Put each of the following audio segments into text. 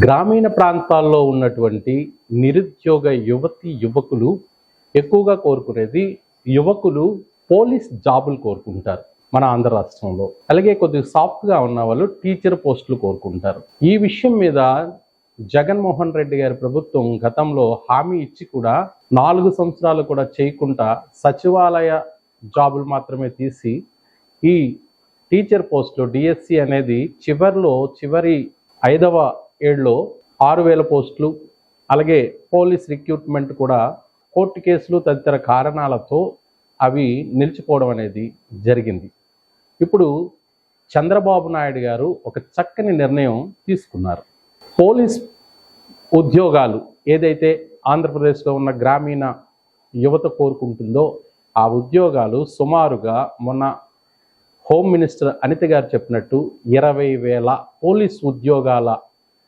గ్రామీణ ప్రాంతాల్లో ఉన్నటువంటి నిరుద్యోగ యువతి యువకులు ఎక్కువగా కోరుకునేది యువకులు పోలీస్ జాబులు కోరుకుంటారు మన ఆంధ్ర రాష్ట్రంలో. అలాగే కొద్దిగా సాఫ్ట్గా ఉన్న వాళ్ళు టీచర్ పోస్టులు కోరుకుంటారు. ఈ విషయం మీద జగన్మోహన్ రెడ్డి గారి ప్రభుత్వం గతంలో హామీ ఇచ్చి కూడా నాలుగు సంవత్సరాలు కూడా చేయకుండా సచివాలయ జాబులు మాత్రమే తీసి ఈ టీచర్ పోస్టులు డిఎస్సి అనేది చివరిలో చివరి ఐదవ ఏడులో ఆరు వేల పోస్టులు అలాగే పోలీస్ రిక్రూట్మెంట్ కూడా కోర్టు కేసులు తదితర కారణాలతో అవి నిలిచిపోవడం అనేది జరిగింది. ఇప్పుడు చంద్రబాబు నాయుడు గారు ఒక చక్కని నిర్ణయం తీసుకున్నారు. పోలీస్ ఉద్యోగాలు ఏదైతే ఆంధ్రప్రదేశ్లో ఉన్న గ్రామీణ యువత కోరుకుంటుందో ఆ ఉద్యోగాలు సుమారుగా మొన్న హోమ్ మినిస్టర్ అనిత గారు చెప్పినట్టు ఇరవై వేల పోలీస్ ఉద్యోగాల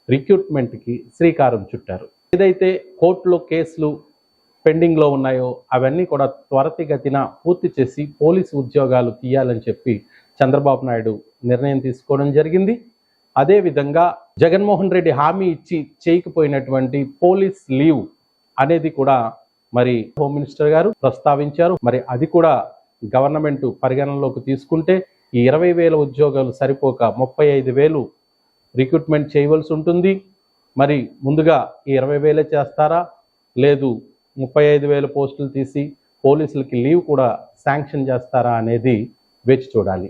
రిక్రూట్మెంట్కి శ్రీకారం చుట్టారు. ఏదైతే కోర్టులో కేసులు పెండింగ్లో ఉన్నాయో అవన్నీ కూడా త్వరతిగతిన పూర్తి చేసి పోలీసు ఉద్యోగాలు తీయాలని చెప్పి చంద్రబాబు నాయుడు నిర్ణయం తీసుకోవడం జరిగింది. అదేవిధంగా జగన్మోహన్ రెడ్డి హామీ ఇచ్చి చేయకపోయినటువంటి పోలీస్ లీవ్ అనేది కూడా మరి హోమ్ మినిస్టర్ గారు ప్రస్తావించారు. మరి అది కూడా గవర్నమెంట్ పరిగణనలోకి తీసుకుంటే ఈ ఇరవై వేల ఉద్యోగాలు సరిపోక ముప్పై ఐదు వేలు రిక్రూట్మెంట్ చేయవలసి ఉంటుంది. మరి ముందుగా ఈ ఇరవై వేలే చేస్తారా? లేదు ముప్పై ఐదు వేల పోస్టులు తీసి పోలీసులకి లీవ్ కూడా శాంక్షన్ చేస్తారా అనేది వేచి చూడాలి.